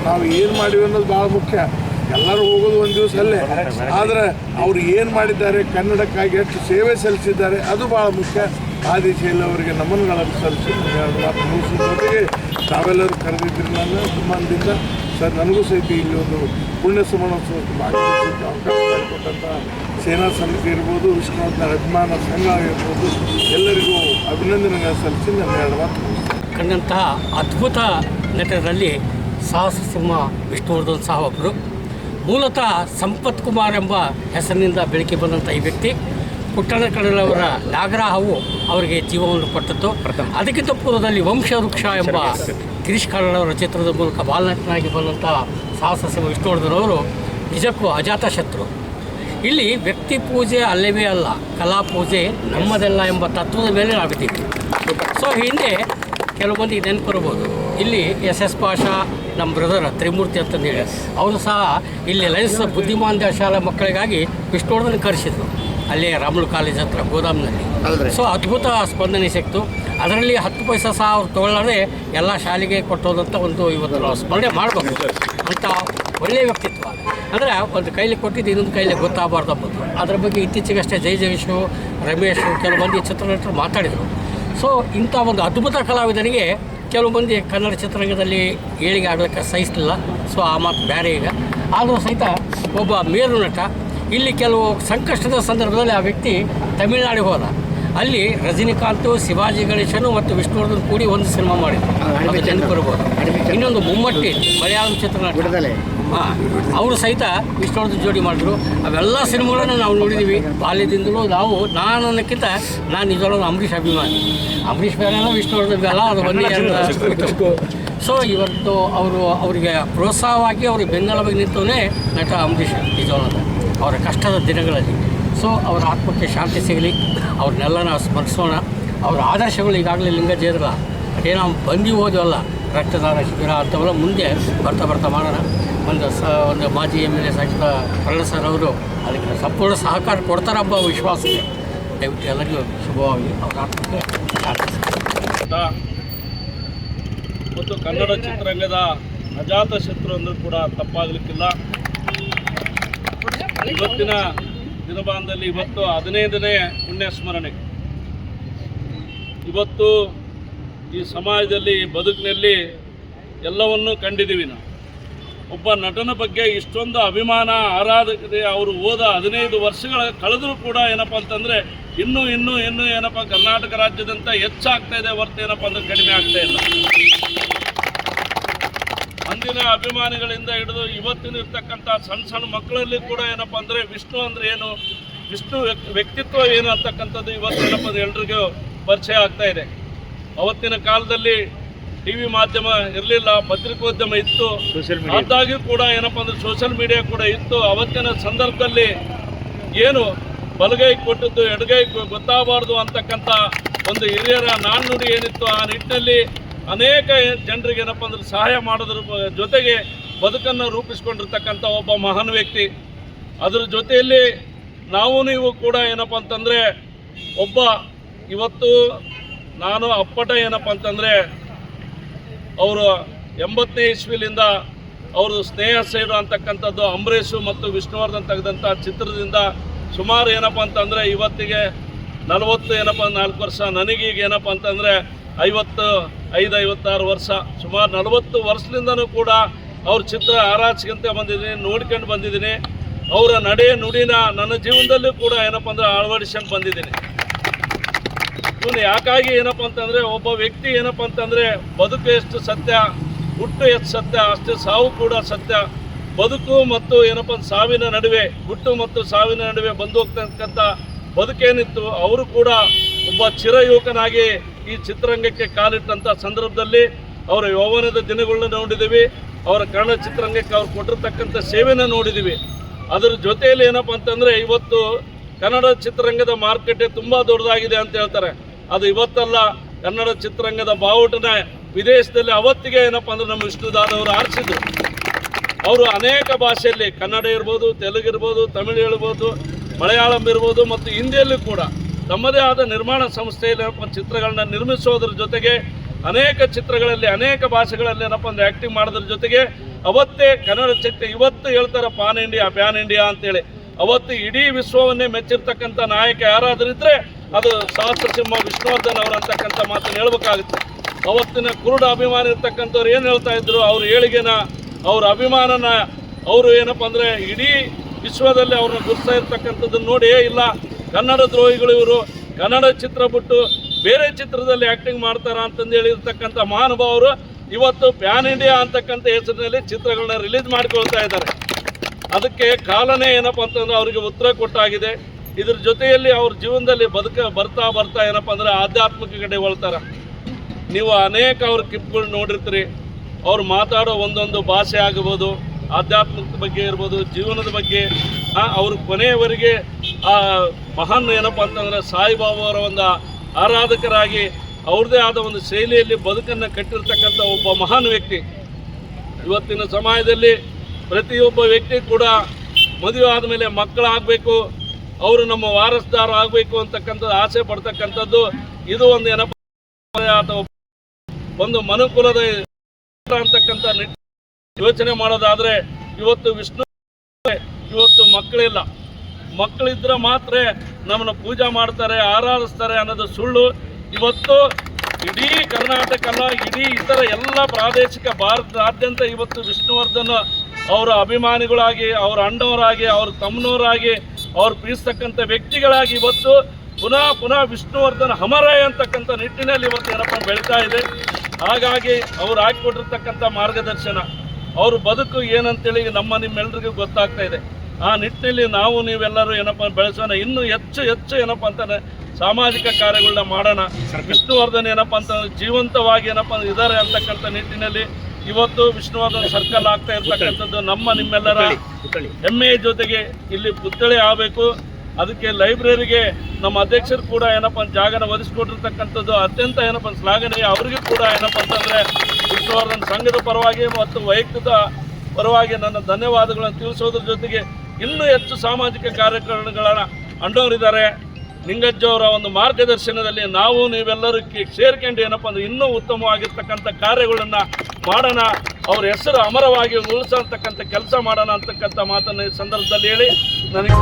ನಾವು ಏನು ಮಾಡಿವಿ ಅನ್ನೋದು ಭಾಳ ಮುಖ್ಯ. ಎಲ್ಲರೂ ಹೋಗೋದು ಒಂದು ದಿವಸ ಅಲ್ಲೇ ಆದರೆ ಅವ್ರು ಏನು ಮಾಡಿದ್ದಾರೆ, ಕನ್ನಡಕ್ಕಾಗಿ ಎಷ್ಟು ಸೇವೆ ಸಲ್ಲಿಸಿದ್ದಾರೆ, ಅದು ಭಾಳ ಮುಖ್ಯ. ಆ ದಿಶೆಯಲ್ಲಿ ಅವರಿಗೆ ನಮನಗಳನ್ನು ಸಲ್ಲಿಸಿ ನಾನು ಎರಡು ಮಾತು ಮುಗಿಸಿದ ಜೊತೆಗೆ ತಾವೆಲ್ಲರೂ ಕರೆದಿದ್ರಿ ನನ್ನ ಅಭಿಮಾನದಿಂದ. ಸರ್, ನನಗೂ ಸಹಿತ ಇಲ್ಲಿ ಒಂದು ಪುಣ್ಯ ಭಾಗವಹಿಸಲಿಕ್ಕೆ ಅವಕಾಶ ಸೇನಾ ಸಮಿತಿ ಇರ್ಬೋದು ವಿಷ್ಣುವರ್ಧನ ಅಭಿಮಾನ ಸಂಘ ಇರ್ಬೋದು ಎಲ್ಲರಿಗೂ ಅಭಿನಂದನೆಗಳನ್ನು ಸಲ್ಲಿಸಿ ನನ್ನ ಎರಡು ಮಾತು ಕಂಡಂತಹ ಅದ್ಭುತ ನಟರಲ್ಲಿ ಸಾಹಸ ಸಿಂಹ ವಿಷ್ಣುವರ್ಧನ್ ಸಹ ಒಬ್ಬರು ಮೂಲತಃ ಸಂಪತ್ ಕುಮಾರ್ ಎಂಬ ಹೆಸರಿನಿಂದ ಬೆಳಕಿಗೆ ಬಂದಂಥ ಈ ವ್ಯಕ್ತಿ ಪುಟ್ಟಣ ಕಡಲವರ ನಾಗರಾಹವು ಅವರಿಗೆ ಜೀವವನ್ನು ಕೊಟ್ಟದ್ದು. ಅದಕ್ಕಿಂತ ಪೂರ್ವದಲ್ಲಿ ವಂಶವೃಕ್ಷ ಎಂಬ ಗಿರೀಶ್ ಕಾರಣವರ ಚಿತ್ರದ ಮೂಲಕ ಬಾಲನಟನಾಗಿ ಬಂದಂಥ ಸಾಹಸ ಸಿಂಹ ವಿಷ್ಣುವರ್ಧನ್ ನಿಜಕ್ಕೂ ಅಜಾತ ಶತ್ರು. ಇಲ್ಲಿ ವ್ಯಕ್ತಿ ಪೂಜೆ ಅಲ್ಲವೇ ಅಲ್ಲ ಕಲಾ ಪೂಜೆ ನಮ್ಮದೆಲ್ಲ ಎಂಬ ತತ್ವದ ಮೇಲೆ ನಾವಿದ್ದೀವಿ ಸೊ ಹಿಂದೆ ಕೆಲವು ಮಂದಿ ನೆನಪಿರ್ಬೋದು ಇಲ್ಲಿ ಎಸ್ ಎಸ್ ಪಾಷಾ ನಮ್ಮ ಬ್ರದರ್ ತ್ರಿಮೂರ್ತಿ ಅಂತಂದು ಹೇಳಿ. ಅವರು ಸಹ ಇಲ್ಲಿ ಲಯನ್ಸ್ ಬುದ್ಧಿಮಾಂದ್ಯ ಶಾಲಾ ಮಕ್ಕಳಿಗಾಗಿ ವಿಷ್ಣುವರ್ಧನ್ ಕರೆಸಿದ್ರು. ಅಲ್ಲಿ ರಾಮುಲು ಕಾಲೇಜ್ ಹತ್ರ ಗೋದಾಮ್ನಲ್ಲಿ. ಸೊ ಅದ್ಭುತ ಸ್ಪಂದನೆ ಸಿಕ್ತು. ಅದರಲ್ಲಿ ಹತ್ತು ಪೈಸೆ ಸಹ ಅವ್ರು ತೊಗೊಳ್ಳದೆ ಎಲ್ಲ ಶಾಲೆಗೆ ಕೊಟ್ಟೋದಂಥ ಒಂದು ಇವತ್ತು ನಾವು ಸ್ಮರಣೆ ಮಾಡಬೇಕು ಅಂತ ಒಳ್ಳೆಯ ವ್ಯಕ್ತಿತ್ವ. ಅಂದರೆ ಒಂದು ಕೈಲಿ ಕೊಟ್ಟಿದ್ದು ಇನ್ನೊಂದು ಕೈಲಿ ಗೊತ್ತಾಗಬಾರ್ದು ಅಂಬೋದು ಅದ್ರ ಬಗ್ಗೆ ಇತ್ತೀಚೆಗಷ್ಟೇ ಜೈ ಜಗೇಶು ರಮೇಶು ಕೆಲವು ಮಂದಿ ಚಿತ್ರನಟರು ಮಾತಾಡಿದರು. ಸೊ ಇಂಥ ಒಂದು ಅದ್ಭುತ ಕಲಾವಿದನಿಗೆ ಕೆಲವು ಮಂದಿ ಕನ್ನಡ ಚಿತ್ರರಂಗದಲ್ಲಿ ಏಳಿಗೆ ಆಗಲಿಕ್ಕೆ ಸಹಿಸಲಿಲ್ಲ. ಸೊ ಆ ಮಾತು ಬೇರೆ ಈಗ. ಆದರೂ ಸಹಿತ ಒಬ್ಬ ಮೇರು ನಟ ಇಲ್ಲಿ ಕೆಲವು ಸಂಕಷ್ಟದ ಸಂದರ್ಭದಲ್ಲಿ ಆ ವ್ಯಕ್ತಿ ತಮಿಳುನಾಡಿಗೆ ಹೋದ. ಅಲ್ಲಿ ರಜನಿಕಾಂತ್ ಶಿವಾಜಿ ಗಣೇಶನು ಮತ್ತು ವಿಷ್ಣುವರ್ಧನ್ ಕೂಡಿ ಒಂದು ಸಿನಿಮಾ ಮಾಡಿದ್ರು. ಅದು ನೆನಪಿರ್ಬೋದು. ಇನ್ನೊಂದು ಮುಮ್ಮಟ್ಟಿ ಮಲಯಾಳಂ ಚಿತ್ರನಟ. ಹಾಂ ಅವರು ಸಹಿತ ವಿಷ್ಣುವರ್ಧನ್ ಜೋಡಿ ಮಾಡಿದ್ರು. ಅವೆಲ್ಲ ಸಿನಿಮಾಗಳನ್ನು ನಾವು ನೋಡಿದ್ದೀವಿ ಬಾಲ್ಯದಿಂದಲೂ ನಾವು ನಾನು ಅನ್ನೋಕ್ಕಿಂತ ನಾನು ನಿಜವಾಗ್ಲೂ ಅಂಬರೀಷ್ ಅಭಿಮಾನಿ. ಅಂಬರೀಷ್ ಮೇಲೆ ವಿಷ್ಣುವರ್ಧನ್ ಬೆಲ್ಲ ಅದು ಒಂದೇ ಎರಡು ಸೊ ಇವತ್ತು ಅವರು ಅವರಿಗೆ ಪ್ರೋತ್ಸಾಹವಾಗಿ ಅವ್ರಿಗೆ ಬೆನ್ನೆಲುಬಾಗಿ ನಿಂತವನೇ ನಟ ಅಂಬರೀಷ್ ನಿಜವಾದ ಅವರ ಕಷ್ಟದ ದಿನಗಳಲ್ಲಿ. ಸೊ ಅವರ ಆತ್ಮಕ್ಕೆ ಶಾಂತಿ ಸಿಗಲಿ. ಅವ್ರನ್ನೆಲ್ಲ ನಾವು ಸ್ಮರಿಸೋಣ. ಅವರ ಆದರ್ಶಗಳು ಈಗಾಗಲೇ ಲಿಂಗಜೇದ್ರ ಅದೇನೋ ಬಂದು ಹೋದವಲ್ಲ ರಕ್ತದಾನ ಶಿಬಿರ ಅಂಥವೆಲ್ಲ ಮುಂದೆ ಬರ್ತಾ ಬರ್ತಾ ಮಾಡೋಣ. ಒಂದು ಸ, ಒಂದು ಮಾಜಿ ಎಂ ಎಲ್ ಎ ಸಚಿವ ಕಳ್ಳ ಸರ್ ಅವರು ಅದಕ್ಕೆ ಸಂಪೂರ್ಣ ಸಹಕಾರ ಕೊಡ್ತಾರಬ್ಬ ವಿಶ್ವಾಸ ದಯವಿಟ್ಟು ಎಲ್ಲರಿಗೂ ಶುಭವಾಗಿ ಅವರ ಮತ್ತು ಕನ್ನಡ ಚಿತ್ರರಂಗದ ಅಜಾತ ಶತ್ರು ಅಂದರೂ ಕೂಡ ತಪ್ಪಾಗಲಿಕ್ಕಿಲ್ಲ. ಇವತ್ತಿನ ದಿನಮಾನದಲ್ಲಿ ಇವತ್ತು ಹದಿನೈದನೇ ಪುಣ್ಯ ಸ್ಮರಣೆ ಇವತ್ತು ಈ ಸಮಾಜದಲ್ಲಿ, ಬದುಕಿನಲ್ಲಿ ಎಲ್ಲವನ್ನೂ ಕಂಡಿದ್ದೀವಿ ನಾವು. ಒಬ್ಬ ನಟನ ಬಗ್ಗೆ ಇಷ್ಟೊಂದು ಅಭಿಮಾನ ಆರಾಧಕತೆ ಅವರು ಹೋದ ಹದಿನೈದು ವರ್ಷಗಳ ಕಳೆದರೂ ಕೂಡ ಏನಪ್ಪ ಅಂತಂದರೆ ಇನ್ನೂ ಇನ್ನೂ ಇನ್ನೂ ಏನಪ್ಪ ಕರ್ನಾಟಕ ರಾಜ್ಯದಂತ ಹೆಚ್ಚಾಗ್ತಾ ಇದೆ ಹೊರತು ಏನಪ್ಪ ಅಂದ್ರೆ ಕಡಿಮೆ ಆಗ್ತಾ ಇಲ್ಲ. ಅಂದಿನ ಅಭಿಮಾನಿಗಳಿಂದ ಹಿಡಿದು ಇವತ್ತಿನ ಇರ್ತಕ್ಕಂಥ ಸಣ್ಣ ಸಣ್ಣ ಮಕ್ಕಳಲ್ಲಿ ಕೂಡ ಏನಪ್ಪ ಅಂದರೆ ವಿಷ್ಣು ಅಂದರೆ ಏನು, ವಿಷ್ಣು ವ್ಯಕ್ತಿತ್ವ ಏನು ಅಂತಕ್ಕಂಥದ್ದು ಇವತ್ತು ಏನಪ್ಪ ಎಲ್ರಿಗೂ ಪರಿಚಯ ಆಗ್ತಾ ಇದೆ. ಅವತ್ತಿನ ಕಾಲದಲ್ಲಿ ಟಿ ವಿ ಮಾಧ್ಯಮ ಇರಲಿಲ್ಲ ಪತ್ರಿಕೋದ್ಯಮ ಇತ್ತು. ಆದಾಗಿಯೂ ಕೂಡ ಏನಪ್ಪ ಅಂದ್ರೆ ಸೋಷಿಯಲ್ ಮೀಡಿಯಾ ಕೂಡ ಇತ್ತು. ಅವತ್ತಿನ ಸಂದರ್ಭದಲ್ಲಿ ಏನು ಬಲಗೈ ಕೊಟ್ಟದ್ದು ಎಡಗೈ ಗೊತ್ತಾಗಬಾರ್ದು ಅಂತಕ್ಕಂಥ ಒಂದು ಹಿರಿಯರ ನಾಣ್ಣುಡಿ ಏನಿತ್ತು ಆ ನಿಟ್ಟಿನಲ್ಲಿ ಅನೇಕ ಜನರಿಗೆ ಏನಪ್ಪ ಅಂದ್ರೆ ಸಹಾಯ ಮಾಡೋದ್ರ ಜೊತೆಗೆ ಬದುಕನ್ನು ರೂಪಿಸ್ಕೊಂಡಿರ್ತಕ್ಕಂಥ ಒಬ್ಬ ಮಹಾನ್ ವ್ಯಕ್ತಿ. ಅದರ ಜೊತೆಯಲ್ಲಿ ನಾವು ನೀವು ಕೂಡ ಏನಪ್ಪ ಅಂತಂದರೆ ಒಬ್ಬ ಇವತ್ತು ನಾನು ಅಪ್ಪಟ ಏನಪ್ಪ ಅಂತಂದರೆ ಅವರು ಎಂಬತ್ತನೇ ಇಸ್ವಿಲಿಂದ ಅವರು ಸ್ನೇಹ ಸೇಡು ಅಂತಕ್ಕಂಥದ್ದು ಅಂಬರೀಷು ಮತ್ತು ವಿಷ್ಣುವರ್ಧನ್ ತೆಗೆದಂಥ ಚಿತ್ರದಿಂದ ಸುಮಾರು ಏನಪ್ಪ ಅಂತಂದರೆ ಇವತ್ತಿಗೆ ನಲವತ್ತು ಏನಪ್ಪ ನಾಲ್ಕು ವರ್ಷ, ನನಗೀಗ ಏನಪ್ಪ ಅಂತಂದರೆ ಐವತ್ತು, ಐದು, ಐವತ್ತಾರು ವರ್ಷ, ಸುಮಾರು ನಲವತ್ತು ವರ್ಷದಿಂದನೂ ಕೂಡ ಅವ್ರ ಚಿತ್ರ ಆರಾಚಕಂತೆ ಬಂದಿದ್ದೀನಿ, ನೋಡ್ಕೊಂಡು ಬಂದಿದ್ದೀನಿ. ಅವರ ನಡೆ ನುಡಿನ ನನ್ನ ಜೀವನದಲ್ಲೂ ಕೂಡ ಏನಪ್ಪ ಅಂದರೆ ಅಳವಡಿಸ್ಕೊಂಡು ಬಂದಿದ್ದೀನಿ. ಇವನು ಯಾಕಾಗಿ ಏನಪ್ಪ ಅಂತಂದರೆ ಒಬ್ಬ ವ್ಯಕ್ತಿ ಏನಪ್ಪ ಅಂತಂದರೆ ಬದುಕು ಎಷ್ಟು ಸತ್ಯ, ಹುಟ್ಟು ಎಷ್ಟು ಸತ್ಯ, ಅಷ್ಟೇ ಸಾವು ಕೂಡ ಸತ್ಯ. ಬದುಕು ಮತ್ತು ಏನಪ್ಪ ಸಾವಿನ ನಡುವೆ, ಹುಟ್ಟು ಮತ್ತು ಸಾವಿನ ನಡುವೆ ಬಂದು ಹೋಗ್ತಕ್ಕಂಥ ಬದುಕೇನಿತ್ತು, ಅವರು ಕೂಡ ಒಬ್ಬ ಚಿರಯುವಕನಾಗಿ ಈ ಚಿತ್ರರಂಗಕ್ಕೆ ಕಾಲಿಟ್ಟಂಥ ಸಂದರ್ಭದಲ್ಲಿ ಅವರ ಯೌವನದ ದಿನಗಳನ್ನ ನೋಡಿದ್ದೀವಿ ಅವರ ಕನ್ನಡ ಚಿತ್ರರಂಗಕ್ಕೆ ಅವ್ರು ಕೊಟ್ಟಿರ್ತಕ್ಕಂಥ ಸೇವೆನ ನೋಡಿದ್ದೀವಿ ಅದರ ಜೊತೆಯಲ್ಲಿ ಏನಪ್ಪ ಅಂತಂದರೆ ಇವತ್ತು ಕನ್ನಡ ಚಿತ್ರರಂಗದ ಮಾರುಕಟ್ಟೆ ತುಂಬ ದೊಡ್ಡದಾಗಿದೆ ಅಂತ ಹೇಳ್ತಾರೆ. ಅದು ಇವತ್ತಲ್ಲ ಕನ್ನಡ ಚಿತ್ರರಂಗದ ಬಾವುಟನ ವಿದೇಶದಲ್ಲಿ ಅವತ್ತಿಗೆ ಏನಪ್ಪ ಅಂದ್ರೆ ನಮ್ಮ ವಿಷ್ಣುದಾದವರು ಆರಿಸಿದ್ರು. ಅವರು ಅನೇಕ ಭಾಷೆಯಲ್ಲಿ ಕನ್ನಡ ಇರ್ಬೋದು, ತೆಲುಗು ಇರ್ಬೋದು, ತಮಿಳು ಇರ್ಬೋದು ಮಲಯಾಳಂ ಇರ್ಬೋದು ಮತ್ತು ಹಿಂದಿಯಲ್ಲೂ ಕೂಡ ತಮ್ಮದೇ ಆದ ನಿರ್ಮಾಣ ಸಂಸ್ಥೆಯಲ್ಲಿ ಏನಪ್ಪ ಚಿತ್ರಗಳನ್ನ ನಿರ್ಮಿಸೋದ್ರ ಜೊತೆಗೆ ಅನೇಕ ಚಿತ್ರಗಳಲ್ಲಿ, ಅನೇಕ ಭಾಷೆಗಳಲ್ಲಿ ಏನಪ್ಪ ಅಂದ್ರೆ ಆ್ಯಕ್ಟಿಂಗ್ ಮಾಡೋದ್ರ ಜೊತೆಗೆ ಅವತ್ತೇ ಕನ್ನಡ ಚಿತ್ರ ಇವತ್ತು ಹೇಳ್ತಾರೆ ಪಾನ್ ಇಂಡಿಯಾ ಪ್ಯಾನ್ ಇಂಡಿಯಾ ಅಂತೇಳಿ. ಅವತ್ತು ಇಡೀ ವಿಶ್ವವನ್ನೇ ಮೆಚ್ಚಿರ್ತಕ್ಕಂಥ ನಾಯಕ ಯಾರಾದರೂ ಇದ್ರೆ ಅದು ಸಹಸ್ರಸಿಂಹ ವಿಷ್ಣುವರ್ಧನ್ ಅವರು ಅಂತಕ್ಕಂಥ ಮಾತನ್ನು ಹೇಳ್ಬೇಕಾಗುತ್ತೆ. ಅವತ್ತಿನ ಕುರುಡ ಅಭಿಮಾನಿ ಇರ್ತಕ್ಕಂಥವ್ರು ಏನು ಹೇಳ್ತಾ ಇದ್ರು? ಅವ್ರ ಏಳಿಗೆನ, ಅವ್ರ ಅಭಿಮಾನನ ಅವರು ಏನಪ್ಪ ಅಂದರೆ ಇಡೀ ವಿಶ್ವದಲ್ಲಿ ಅವ್ರನ್ನ ಗುರ್ತಾ ಇರ್ತಕ್ಕಂಥದ್ದನ್ನು ನೋಡಿ ಇಲ್ಲ. ಕನ್ನಡ ದ್ರೋಹಿಗಳು ಇವರು. ಕನ್ನಡ ಚಿತ್ರ ಬಿಟ್ಟು ಬೇರೆ ಚಿತ್ರದಲ್ಲಿ ಆ್ಯಕ್ಟಿಂಗ್ ಮಾಡ್ತಾರ ಅಂತಂದು ಹೇಳಿರ್ತಕ್ಕಂಥ ಮಹಾನುಭಾವರು ಇವತ್ತು ಪ್ಯಾನ್ ಇಂಡಿಯಾ ಅಂತಕ್ಕಂಥ ಹೆಸರಿನಲ್ಲಿ ಚಿತ್ರಗಳನ್ನ ರಿಲೀಸ್ ಮಾಡ್ಕೊಳ್ತಾ ಇದ್ದಾರೆ. ಅದಕ್ಕೆ ಕಾಲನೇ ಏನಪ್ಪ ಅಂತಂದ್ರೆ ಅವರಿಗೆ ಉತ್ತರ ಕೊಟ್ಟಾಗಿದೆ. ಇದ್ರ ಜೊತೆಯಲ್ಲಿ ಅವ್ರ ಜೀವನದಲ್ಲಿ ಬದುಕ ಬರ್ತಾ ಬರ್ತಾ ಏನಪ್ಪ ಅಂದ್ರೆ ಆಧ್ಯಾತ್ಮಿಕ ಕಡೆ ಒಳ್ತಾರ ನೀವು ಅನೇಕ ಅವ್ರ ಕ್ಲಿಪ್ಗಳು ನೋಡಿರ್ತೀರಿ. ಅವ್ರು ಮಾತಾಡೋ ಒಂದೊಂದು ಭಾಷೆ ಆಗ್ಬೋದು, ಆಧ್ಯಾತ್ಮಿಕ ಬಗ್ಗೆ ಇರ್ಬೋದು, ಜೀವನದ ಬಗ್ಗೆ. ಅವ್ರ ಕೊನೆಯವರೆಗೆ ಆ ಮಹಾನ್ ಏನಪ್ಪ ಅಂತಂದ್ರೆ ಸಾಯಿಬಾಬಾ ಅವರ ಒಂದು ಆರಾಧಕರಾಗಿ ಅವ್ರದ್ದೇ ಆದ ಒಂದು ಶೈಲಿಯಲ್ಲಿ ಬದುಕನ್ನು ಕಟ್ಟಿರ್ತಕ್ಕಂಥ ಒಬ್ಬ ಮಹಾನ್ ವ್ಯಕ್ತಿ. ಇವತ್ತಿನ ಸಮಾಜದಲ್ಲಿ ಪ್ರತಿಯೊಬ್ಬ ವ್ಯಕ್ತಿ ಕೂಡ ಮದುವೆ ಆದಮೇಲೆ ಮಕ್ಕಳಾಗಬೇಕು ಅವರು ನಮ್ಮ ವಾರಸ್ದಾರ ಆಗಬೇಕು ಅಂತಕ್ಕಂಥದ್ದು, ಆಸೆ ಪಡ್ತಕ್ಕಂಥದ್ದು, ಇದು ಒಂದು ಏನಪ್ಪ ಅಥವಾ ಒಂದು ಮನುಕುಲದ ಅಂತಕ್ಕಂಥ ಯೋಚನೆ ಮಾಡೋದಾದರೆ ಇವತ್ತು ವಿಷ್ಣು ಇವತ್ತು ಮಕ್ಕಳಿಲ್ಲ ಮಕ್ಕಳಿದ್ರೆ ಮಾತ್ರ ನಮ್ಮನ್ನು ಪೂಜೆ ಮಾಡ್ತಾರೆ, ಆರಾಧಿಸ್ತಾರೆ ಅನ್ನೋದು ಸುಳ್ಳು. ಇವತ್ತು ಇಡೀ ಕರ್ನಾಟಕ ಅಲ್ಲ, ಇಡೀ ಇತರ ಎಲ್ಲ ಪ್ರಾದೇಶಿಕ ಭಾರತದಾದ್ಯಂತ ಇವತ್ತು ವಿಷ್ಣುವರ್ಧನ್ ಅವರ ಅಭಿಮಾನಿಗಳಾಗಿ, ಅವರ ಅಣ್ಣವರಾಗಿ, ಅವ್ರ ತಮ್ಮನವರಾಗಿ ಅವ್ರು ಪ್ರೀತಿಸ್ತಕ್ಕಂಥ ವ್ಯಕ್ತಿಗಳಾಗಿ ಇವತ್ತು ಪುನಃ ಪುನಃ ವಿಷ್ಣುವರ್ಧನ್ ಹಮರಾಯ ಅಂತಕ್ಕಂಥ ನಿಟ್ಟಿನಲ್ಲಿ ಇವತ್ತು ಏನಪ್ಪ ಬೆಳೀತಾ ಇದೆ. ಹಾಗಾಗಿ ಅವ್ರು ಹಾಕಿಕೊಟ್ಟಿರ್ತಕ್ಕಂಥ ಮಾರ್ಗದರ್ಶನ ಅವ್ರ ಬದುಕು ಏನಂತೇಳಿ ನಮ್ಮ ನಿಮ್ಮೆಲ್ಲರಿಗೂ ಗೊತ್ತಾಗ್ತಾ ಇದೆ. ಆ ನಿಟ್ಟಿನಲ್ಲಿ ನಾವು ನೀವೆಲ್ಲರೂ ಏನಪ್ಪ ಬೆಳೆಸೋಣ ಇನ್ನೂ ಹೆಚ್ಚು ಹೆಚ್ಚು ಏನಪ್ಪ ಅಂತಾನೆ ಸಾಮಾಜಿಕ ಕಾರ್ಯಗಳನ್ನ ಮಾಡೋಣ. ವಿಷ್ಣುವರ್ಧನ್ ಏನಪ್ಪ ಅಂತ ಜೀವಂತವಾಗಿ ಏನಪ್ಪ ಅಂದ್ರೆ ಇದ್ದಾರೆ ಅಂತಕ್ಕಂಥ ನಿಟ್ಟಿನಲ್ಲಿ ಇವತ್ತು ವಿಷ್ಣುವರ್ಧನ್ ಸರ್ಕಲ್ ಆಗ್ತಾ ಇರ್ತಕ್ಕಂಥದ್ದು ನಮ್ಮ ನಿಮ್ಮೆಲ್ಲರ ಹೆಮ್ಮೆಯ ಜೊತೆಗೆ ಇಲ್ಲಿ ಪುತ್ಥಳಿ ಆಗಬೇಕು. ಅದಕ್ಕೆ ಲೈಬ್ರರಿಗೆ ನಮ್ಮ ಅಧ್ಯಕ್ಷರು ಕೂಡ ಏನಪ್ಪ ಜಾಗನ ಒದಗಿಸ್ಕೊಟ್ಟಿರ್ತಕ್ಕಂಥದ್ದು ಅತ್ಯಂತ ಏನಪ್ಪ ಶ್ಲಾಘನೀಯ. ಅವರಿಗೂ ಕೂಡ ಏನಪ್ಪ ಅಂತಂದರೆ ವಿಷ್ಣುವರ್ಧನ್ ಸಂಘದ ಪರವಾಗಿ ಮತ್ತು ವೈಯಕ್ತಿಕ ಪರವಾಗಿ ನನ್ನ ಧನ್ಯವಾದಗಳನ್ನು ತಿಳಿಸೋದ್ರ ಜೊತೆಗೆ ಇನ್ನೂ ಹೆಚ್ಚು ಸಾಮಾಜಿಕ ಕಾರ್ಯಕ್ರಮಗಳನ್ನು ಅಂಡೋರಿದ್ದಾರೆ. ನಿಂಗಜ್ಜವರ ಒಂದು ಮಾರ್ಗದರ್ಶನದಲ್ಲಿ ನಾವು ನೀವೆಲ್ಲರೂ ಸೇರ್ಕೊಂಡು ಏನಪ್ಪ ಅಂದ್ರೆ ಇನ್ನೂ ಉತ್ತಮವಾಗಿರ್ತಕ್ಕಂಥ ಕಾರ್ಯಗಳನ್ನು ಮಾಡೋಣ. ಅವ್ರ ಹೆಸರು ಅಮರವಾಗಿ ಉಳಿಸತಕ್ಕಂಥ ಕೆಲಸ ಮಾಡೋಣ ಅಂತಕ್ಕಂಥ ಮಾತನ್ನು ಈ ಸಂದರ್ಭದಲ್ಲಿ ಹೇಳಿ ನನಗೆ